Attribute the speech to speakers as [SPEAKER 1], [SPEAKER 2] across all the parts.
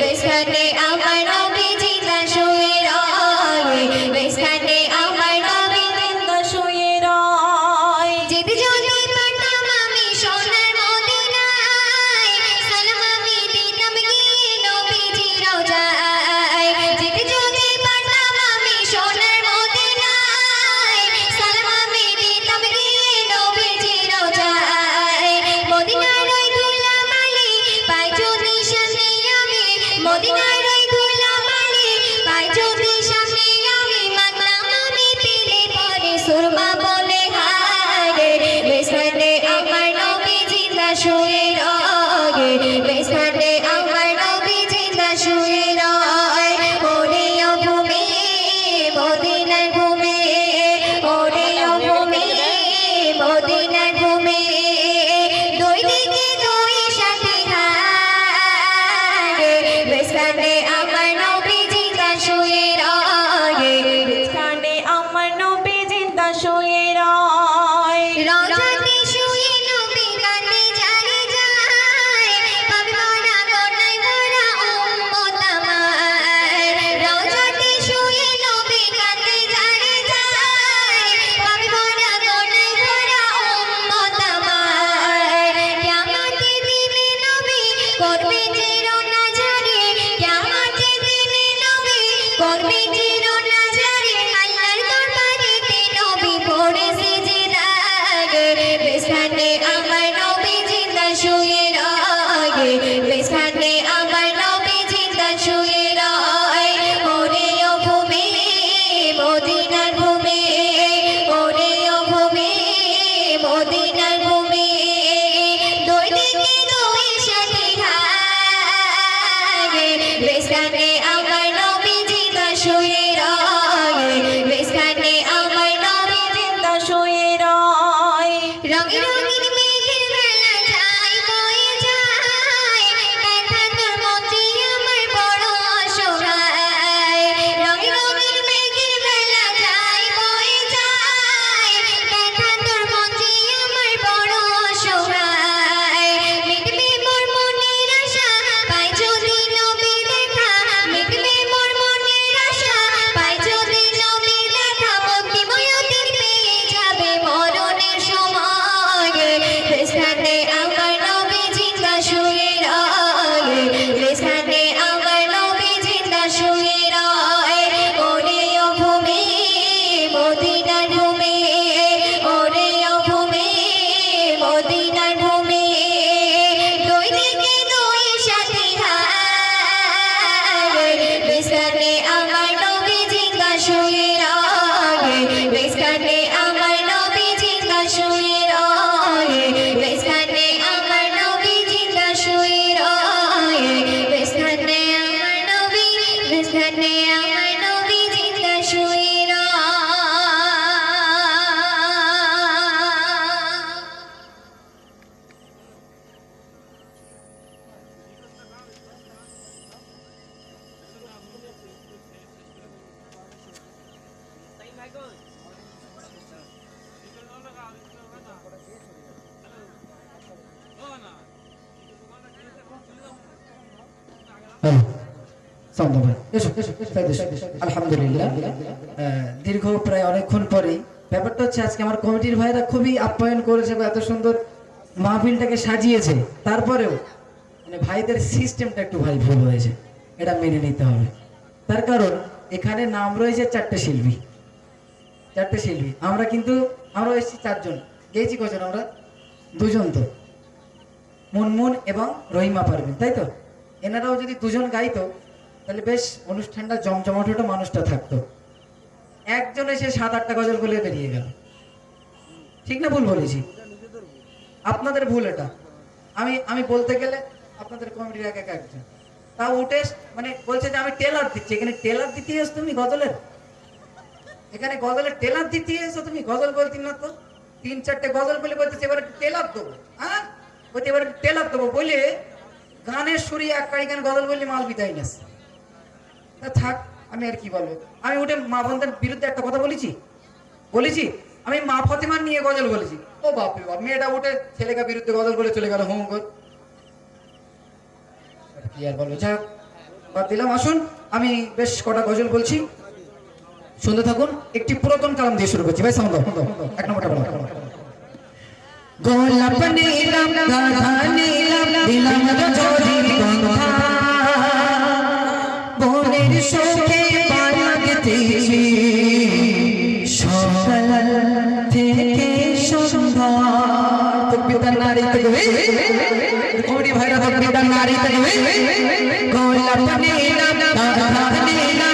[SPEAKER 1] বেসখানে আমি
[SPEAKER 2] വരട്ടെ আলহামদুলিল্লাহ। দীর্ঘ প্রায় অনেকক্ষণ পরেই। ব্যাপারটা হচ্ছে, আজকে আমার কমিটির ভাইরা খুবই আপ্যায়ন করেছে বা এত সুন্দর মাহফিলটাকে সাজিয়েছে। তারপরেও মানে ভাইদের সিস্টেমটা একটু ভাই ভুল হয়েছে। এটা মেনে নিতে হবে। তার কারণ, এখানে নাম রয়েছে চারটে শিল্পী। চারটে শিল্পী। আমরা কিন্তু, আমরা এসেছি চারজন। গেয়েছি কজন আমরা? দুজন তো। মুনমুন এবং রহিমা পারবেন তাই তো? এনারাও যদি দুজন গাইতো, তাহলে বেশ অনুষ্ঠানটা জমজমাটোটা মানুষটা থাকতো। একজন এসে সাত আটটা গজল বলে বেরিয়ে গেল। ঠিক না ভুল বলেছি? আপনাদের ভুল এটা। আমি আমি বলতে গেলে আপনাদের কমিটির এক এক একজন। তা উঠে মানে বলছে যে আমি টেলার দিচ্ছি। এখানে টেলার দিতে এসো তুমি গজলের? এখানে গজলের টেলার দিতে এসো তুমি, গজল বলতি না তো। তিন, চারটে গজল বলে বলতেছে, এবার টেলার দেবো হ্যাঁ? বলতে এবার টেলার দেবো, বলে গানের সুরি এক কারি গান গজল বললে মাল বিদায় নেস তা থাক, আমি আর কি বলব? আমি উঠে মা বন্ধের বিরুদ্ধে একটা কথা বলেছি। বলেছি, আমি মা ফতেমার নিয়ে গজল বলেছি। ও বাপ রে বাপ, মেয়েটা উঠে ছেলেকার বিরুদ্ধে গজল বলে চলে গেল হোম কি আর বলব? যাক,
[SPEAKER 3] বাদ দিলাম। আসুন, আমি বেশ কটা গজল বলছি। শুনতে থাকুন একটি পুরাতন কালাম দিয়ে শুরু করছি ভাই সাউন্ড এক নম্বরটা বলো গোলাপ নীলাম গাধা নীলাম দিলাম জরি বনের শোকে পানা সকাল থেকে সন্ধ্যা নারী ভাইরা নারী গোলাপ নীলাম গাধা নীলাম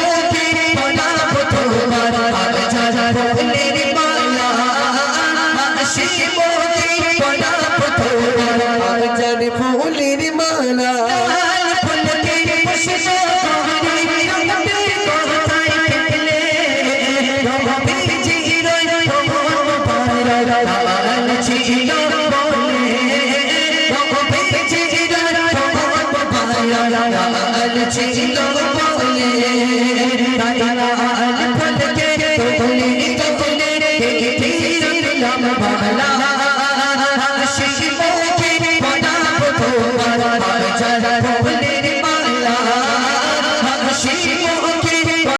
[SPEAKER 3] Yeah.